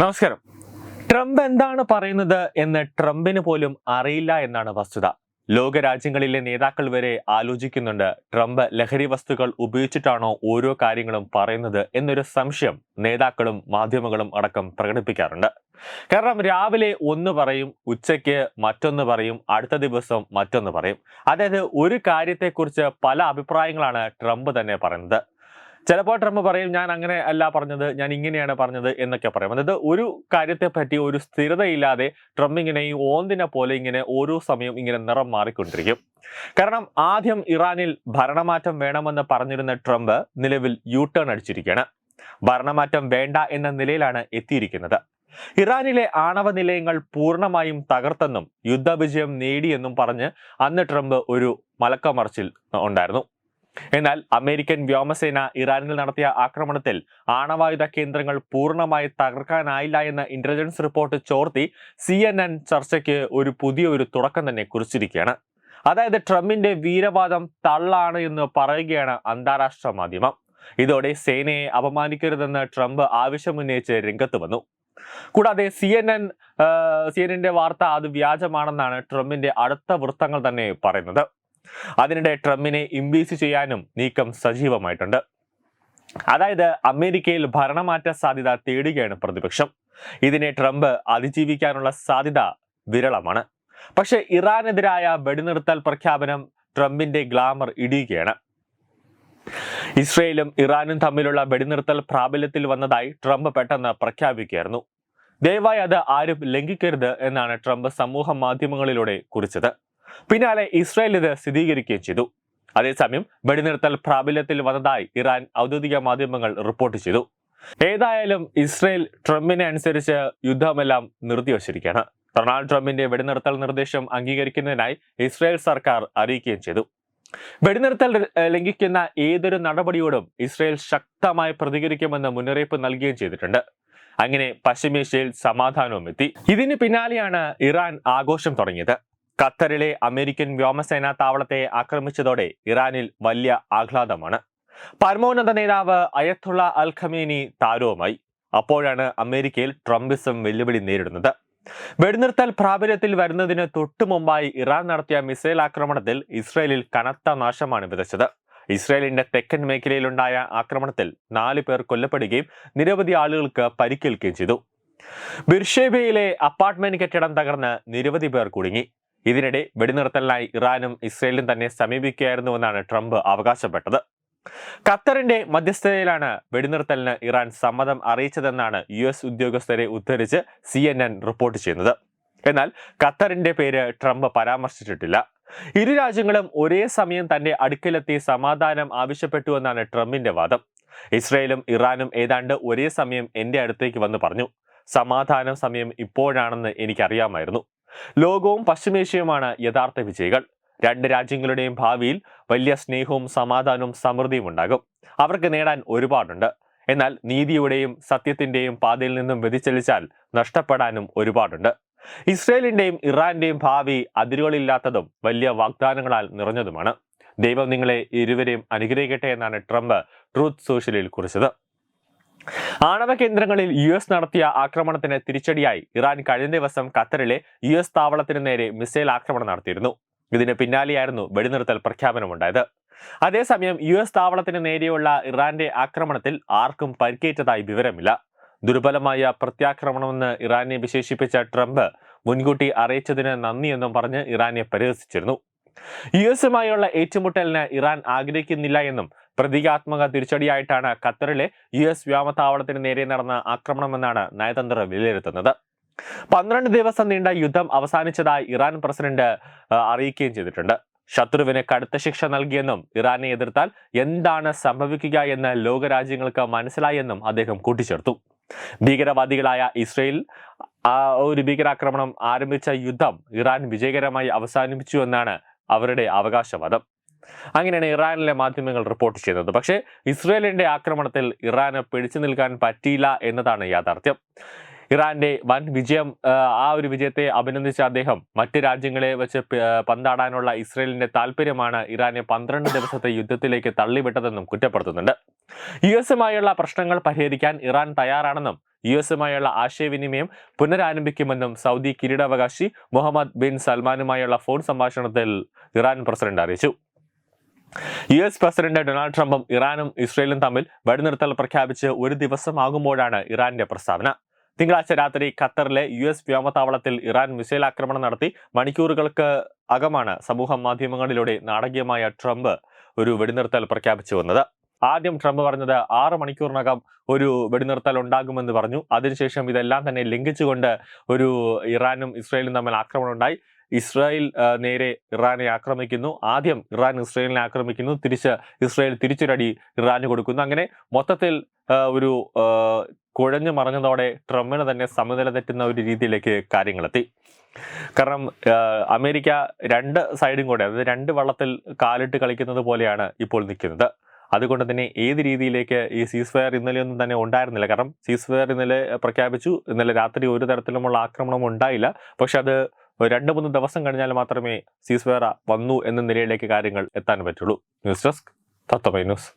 നമസ്കാരം. ട്രംപ് എന്താണ് പറയുന്നത് എന്ന് ട്രംപിന് പോലും അറിയില്ല എന്നാണ് വസ്തുത. ലോകരാജ്യങ്ങളിലെ നേതാക്കൾ വരെ ആലോചിക്കുന്നുണ്ട് ട്രംപ് ലഹരി വസ്തുക്കൾ ഉപയോഗിച്ചിട്ടാണോ ഓരോ കാര്യങ്ങളും പറയുന്നത് എന്നൊരു സംശയം നേതാക്കളും മാധ്യമങ്ങളും അടക്കം പ്രകടിപ്പിക്കാറുണ്ട്. കാരണം രാവിലെ ഒന്ന് പറയും ഉച്ചയ്ക്ക് മറ്റൊന്ന് പറയും അടുത്ത ദിവസം മറ്റൊന്ന് പറയും. അതായത് ഒരു കാര്യത്തെക്കുറിച്ച് പല അഭിപ്രായങ്ങളാണ് ട്രംപ് തന്നെ പറയുന്നത്. ചിലപ്പോൾ ട്രംപ് പറയും ഞാൻ അങ്ങനെ അല്ല പറഞ്ഞത് ഞാൻ ഇങ്ങനെയാണ് പറഞ്ഞത് എന്നൊക്കെ പറയും. അതായത് ഒരു കാര്യത്തെ പറ്റി ഒരു സ്ഥിരതയില്ലാതെ ട്രംപ് ഇങ്ങനെ ഈ ഓന്തിനെ പോലെ ഇങ്ങനെ ഓരോ സമയം ഇങ്ങനെ നിറം മാറിക്കൊണ്ടിരിക്കും. കാരണം ആദ്യം ഇറാനിൽ ഭരണമാറ്റം വേണമെന്ന് പറഞ്ഞിരുന്ന ട്രംപ് നിലവിൽ യു ടേൺ അടിച്ചിരിക്കുകയാണ്. ഭരണമാറ്റം വേണ്ട എന്ന നിലയിലാണ് എത്തിയിരിക്കുന്നത്. ഇറാനിലെ ആണവ നിലയങ്ങൾ പൂർണമായും തകർത്തെന്നും യുദ്ധവിജയം നേടിയെന്നും പറഞ്ഞ് അന്ന് ട്രംപ് ഒരു മലക്കമറിച്ചിൽ ഉണ്ടായിരുന്നു. എന്നാൽ അമേരിക്കൻ വ്യോമസേന ഇറാനിൽ നടത്തിയ ആക്രമണത്തിൽ ആണവായുധ കേന്ദ്രങ്ങൾ പൂർണമായി തകർക്കാനായില്ല എന്ന ഇന്റലിജൻസ് റിപ്പോർട്ട് ചോർത്തി സി എൻ എൻ ചർച്ചയ്ക്ക് ഒരു പുതിയ ഒരു തുടക്കം തന്നെ കുറിച്ചിരിക്കുകയാണ്. അതായത് ട്രംപിന്റെ വീരവാദം തള്ളാണ് എന്ന് പറയുകയാണ് അന്താരാഷ്ട്ര മാധ്യമം. ഇതോടെ സേനയെ അപമാനിക്കരുതെന്ന് ട്രംപ് ആവശ്യമുന്നയിച്ച് രംഗത്ത് വന്നു. കൂടാതെ C N N C N എന്റെ വാർത്ത അത് വ്യാജമാണെന്നാണ് ട്രംപിന്റെ അടുത്ത വൃത്തങ്ങൾ തന്നെ പറയുന്നത്. അതിനിടെ ട്രംപിനെ ഇംപീച്ച് ചെയ്യാനും നീക്കം സജീവമായിട്ടുണ്ട്. അതായത് അമേരിക്കയിൽ ഭരണമാറ്റ സാധ്യത തേടുകയാണ് പ്രതിപക്ഷം. ഇതിനെ ട്രംപ് അതിജീവിക്കാനുള്ള സാധ്യത വിരളമാണ്. പക്ഷേ ഇറാനെതിരായ വെടിനിർത്തൽ പ്രഖ്യാപനം ട്രംപിന്റെ ഗ്ലാമർ ഇടിയുകയാണ്. ഇസ്രയേലും ഇറാനും തമ്മിലുള്ള വെടിനിർത്തൽ പ്രാബല്യത്തിൽ വന്നതായി ട്രംപ് പെട്ടെന്ന് പ്രഖ്യാപിക്കുകയായിരുന്നു. ദയവായി അത് ആരും ലംഘിക്കരുത് എന്നാണ് ട്രംപ് സമൂഹ മാധ്യമങ്ങളിലൂടെ കുറിച്ചത്. പിന്നാലെ ഇസ്രായേൽ ഇത് സ്ഥിരീകരിക്കുകയും ചെയ്തു. അതേസമയം വെടിനിർത്തൽ പ്രാബല്യത്തിൽ വന്നതായി ഇറാൻ ഔദ്യോഗിക മാധ്യമങ്ങൾ റിപ്പോർട്ട് ചെയ്തു. ഏതായാലും ഇസ്രായേൽ ട്രംപിനെ അനുസരിച്ച് യുദ്ധമെല്ലാം നിർത്തിവച്ചിരിക്കുകയാണ്. ഡൊണാൾഡ് ട്രംപിന്റെ വെടിനിർത്തൽ നിർദ്ദേശം അംഗീകരിക്കുന്നതിനായി ഇസ്രായേൽ സർക്കാർ അറിയിക്കുകയും ചെയ്തു. വെടിനിർത്തൽ ലംഘിക്കുന്ന ഏതൊരു നടപടിയോടും ഇസ്രായേൽ ശക്തമായി പ്രതികരിക്കുമെന്ന് മുന്നറിയിപ്പ് നൽകുകയും ചെയ്തിട്ടുണ്ട്. അങ്ങനെ പശ്ചിമേഷ്യയിൽ സമാധാനവും എത്തി. ഇതിന് പിന്നാലെയാണ് ഇറാൻ ആഘോഷം തുടങ്ങിയത്. ഖത്തറിലെ അമേരിക്കൻ വ്യോമസേനാ താവളത്തെ ആക്രമിച്ചതോടെ ഇറാനിൽ വലിയ ആഹ്ലാദമാണ്. പരമോന്നത നേതാവ് അയത്തുള്ള അൽ ഖമീനി താരവുമായി. അപ്പോഴാണ് അമേരിക്കയിൽ ട്രംപിസം വെല്ലുവിളി നേരിടുന്നത്. വെടിനിർത്തൽ പ്രാബല്യത്തിൽ വരുന്നതിന് തൊട്ടു മുമ്പായി ഇറാൻ നടത്തിയ മിസൈൽ ആക്രമണത്തിൽ ഇസ്രയേലിൽ കനത്ത നാശമാണ് വിതച്ചത്. ഇസ്രയേലിന്റെ തെക്കൻ മേഖലയിലുണ്ടായ ആക്രമണത്തിൽ നാല് പേർ കൊല്ലപ്പെടുകയും നിരവധി ആളുകൾക്ക് പരിക്കേൽക്കുകയും ചെയ്തു. ബിർഷേബയിലെ അപ്പാർട്ട്മെന്റ് കെട്ടിടം തകർന്ന് നിരവധി പേർ കുടുങ്ങി. ഇതിനിടെ വെടിനിർത്തലിനായി ഇറാനും ഇസ്രയേലും തന്നെ സമീപിക്കുകയായിരുന്നുവെന്നാണ് ട്രംപ് അവകാശപ്പെട്ടത്. ഖത്തറിന്റെ മധ്യസ്ഥതയിലാണ് വെടിനിർത്തലിന് ഇറാൻ സമ്മതം അറിയിച്ചതെന്നാണ് യു എസ് ഉദ്യോഗസ്ഥരെ ഉദ്ധരിച്ച് സി എൻ എൻ റിപ്പോർട്ട് ചെയ്യുന്നത്. എന്നാൽ ഖത്തറിന്റെ പേര് ട്രംപ് പരാമർശിച്ചിട്ടില്ല. ഇരു രാജ്യങ്ങളും ഒരേ സമയം തന്റെ അടുക്കലെത്തി സമാധാനം ആവശ്യപ്പെട്ടുവെന്നാണ് ട്രംപിന്റെ വാദം. ഇസ്രയേലും ഇറാനും ഏതാണ്ട് ഒരേ സമയം എന്റെ അടുത്തേക്ക് വന്ന് പറഞ്ഞു. സമാധാന സമയം ഇപ്പോഴാണെന്ന് എനിക്കറിയാമായിരുന്നു. ലോകവും പശ്ചിമേഷ്യയുമാണ് യഥാർത്ഥ വിജയികൾ. രണ്ട് രാജ്യങ്ങളുടെയും ഭാവിയിൽ വലിയ സ്നേഹവും സമാധാനവും സമൃദ്ധിയും ഉണ്ടാകും. അവർക്ക് നേടാൻ ഒരുപാടുണ്ട്. എന്നാൽ നീതിയുടെയും സത്യത്തിന്റെയും പാതയിൽ നിന്നും വ്യതിചലിച്ചാൽ നഷ്ടപ്പെടാനും ഒരുപാടുണ്ട്. ഇസ്രയേലിന്റെയും ഇറാന്റെയും ഭാവി അതിരുകളില്ലാത്തതും വലിയ വാഗ്ദാനങ്ങളാൽ നിറഞ്ഞതുമാണ്. ദൈവം നിങ്ങളെ ഇരുവരെയും അനുഗ്രഹിക്കട്ടെ എന്നാണ് ട്രംപ് ട്രൂത്ത് സോഷ്യലിൽ കുറിച്ചത്. ആണവ കേന്ദ്രങ്ങളിൽ യു എസ് നടത്തിയ ആക്രമണത്തിന് തിരിച്ചടിയായി. ഇറാൻ കഴിഞ്ഞ ദിവസം ഖത്തറിലെ യു എസ് താവളത്തിന് നേരെ മിസൈൽ ആക്രമണം നടത്തിയിരുന്നു. ഇതിന് പിന്നാലെയായിരുന്നു വെടിനിർത്തൽ പ്രഖ്യാപനമുണ്ടായത് അതേസമയം യു എസ് താവളത്തിന് നേരെയുള്ള ഇറാന്റെ ആക്രമണത്തിൽ ആർക്കും പരിക്കേറ്റതായി വിവരമില്ല. ദുർബലമായ പ്രത്യാക്രമണമെന്ന് ഇറാനെ വിശേഷിപ്പിച്ച ട്രംപ് മുൻകൂട്ടി അറിയിച്ചതിന് നന്ദിയെന്നും പറഞ്ഞ് ഇറാനെ പരിഹസിച്ചിരുന്നു. യു എസുമായുള്ള ഏറ്റുമുട്ടലിന് ഇറാൻ ആഗ്രഹിക്കുന്നില്ല എന്നും പ്രതീകാത്മക തിരിച്ചടിയായിട്ടാണ് ഖത്തറിലെ യു എസ് വ്യോമത്താവളത്തിന് നേരെ നടന്ന ആക്രമണമെന്നാണ് നയതന്ത്ര വിലയിരുത്തുന്നത്. പന്ത്രണ്ട് ദിവസം നീണ്ട യുദ്ധം അവസാനിച്ചതായി ഇറാൻ പ്രസിഡന്റ് അറിയിക്കുകയും ചെയ്തിട്ടുണ്ട്. ശത്രുവിന് കടുത്ത ശിക്ഷ നൽകിയെന്നും ഇറാനെ എതിർത്താൽ എന്താണ് സംഭവിക്കുക എന്ന് ലോകരാജ്യങ്ങൾക്ക് മനസ്സിലായെന്നും അദ്ദേഹം കൂട്ടിച്ചേർത്തു. ഭീകരവാദികളായ ഇസ്രയേൽ ഒരു ഭീകരാക്രമണം ആരംഭിച്ച യുദ്ധം ഇറാൻ വിജയകരമായി അവസാനിപ്പിച്ചു എന്നാണ് അവരുടെ അവകാശവാദം. അങ്ങനെയാണ് ഇറാനിലെ മാധ്യമങ്ങൾ റിപ്പോർട്ട് ചെയ്യുന്നത്. പക്ഷേ ഇസ്രയേലിന്റെ ആക്രമണത്തിൽ ഇറാന് പിടിച്ചു നിൽക്കാൻ പറ്റിയില്ല എന്നതാണ് യാഥാർത്ഥ്യം. ഇറാന്റെ വൻ വിജയം ആ, ആ ഒരു വിജയത്തെ അഭിനന്ദിച്ച അദ്ദേഹം മറ്റ് രാജ്യങ്ങളെ വെച്ച് പന്താടാനുള്ള ഇസ്രയേലിന്റെ താല്പര്യമാണ് ഇറാനെ പന്ത്രണ്ട് ദിവസത്തെ യുദ്ധത്തിലേക്ക് തള്ളിവിട്ടതെന്നും കുറ്റപ്പെടുത്തുന്നുണ്ട്. യു എസുമായുള്ള പ്രശ്നങ്ങൾ പരിഹരിക്കാൻ ഇറാൻ തയ്യാറാണെന്നും യു എസുമായുള്ള ആശയവിനിമയം പുനരാരംഭിക്കുമെന്നും സൗദി കിരീടാവകാശി മുഹമ്മദ് ബിൻ സൽമാനുമായുള്ള ഫോൺ സംഭാഷണത്തിൽ ഇറാൻ പ്രസിഡന്റ് അറിയിച്ചു. യു എസ് പ്രസിഡന്റ് ഡൊണാൾഡ് ട്രംപും ഇറാനും ഇസ്രയേലും തമ്മിൽ വെടിനിർത്തൽ പ്രഖ്യാപിച്ച് ഒരു ദിവസമാകുമ്പോഴാണ് ഇറാന്റെ പ്രസ്താവന. തിങ്കളാഴ്ച രാത്രി ഖത്തറിലെ യു എസ് വ്യോമത്താവളത്തിൽ ഇറാൻ മിസൈൽ ആക്രമണം നടത്തി മണിക്കൂറുകൾക്ക് അകമാണ് സമൂഹ മാധ്യമങ്ങളിലൂടെ നാടകീയമായ ട്രംപ് ഒരു വെടിനിർത്തൽ പ്രഖ്യാപിച്ചു വന്നത്. ആദ്യം ട്രംപ് പറഞ്ഞത് ആറ് മണിക്കൂറിനകം ഒരു വെടിനിർത്തൽ ഉണ്ടാകുമെന്ന് പറഞ്ഞു. അതിനുശേഷം ഇതെല്ലാം തന്നെ ലംഘിച്ചുകൊണ്ട് ഒരു ഇറാനും ഇസ്രയേലും തമ്മിൽ ആക്രമണം ഉണ്ടായി. ഇസ്രായേൽ നേരെ ഇറാനെ ആക്രമിക്കുന്നു. ആദ്യം ഇറാൻ ഇസ്രായേലിനെ ആക്രമിക്കുന്നു. തിരിച്ച് ഇസ്രായേൽ തിരിച്ചൊരടി ഇറാന് കൊടുക്കുന്നു. അങ്ങനെ മൊത്തത്തിൽ ഒരു കുഴഞ്ഞു മറിഞ്ഞതോടെ ട്രംപിന് തന്നെ സമനില തെറ്റുന്ന ഒരു രീതിയിലേക്ക് കാര്യങ്ങളെത്തി. കാരണം അമേരിക്ക രണ്ട് സൈഡും കൂടെ അതായത് രണ്ട് വള്ളത്തിൽ കാലിട്ട് കളിക്കുന്നത് പോലെയാണ് ഇപ്പോൾ നിൽക്കുന്നത്. അതുകൊണ്ട് തന്നെ ഏത് രീതിയിലേക്ക് ഈ സീസ് ഫയർ ഇന്നലെയൊന്നും തന്നെ ഉണ്ടായിരുന്നില്ല. കാരണം സീസ് ഫയർ ഇന്നലെ പ്രഖ്യാപിച്ചു. ഇന്നലെ രാത്രി ഒരു തരത്തിലുമുള്ള ആക്രമണം ഉണ്ടായില്ല. പക്ഷെ അത് രണ്ട് മൂന്ന് ദിവസം കഴിഞ്ഞാൽ മാത്രമേ സീസ് ഫയർ വന്നു എന്ന നിലയിലേക്ക് കാര്യങ്ങൾ എത്താൻ പറ്റുള്ളൂ. News desk Tatwamayi news.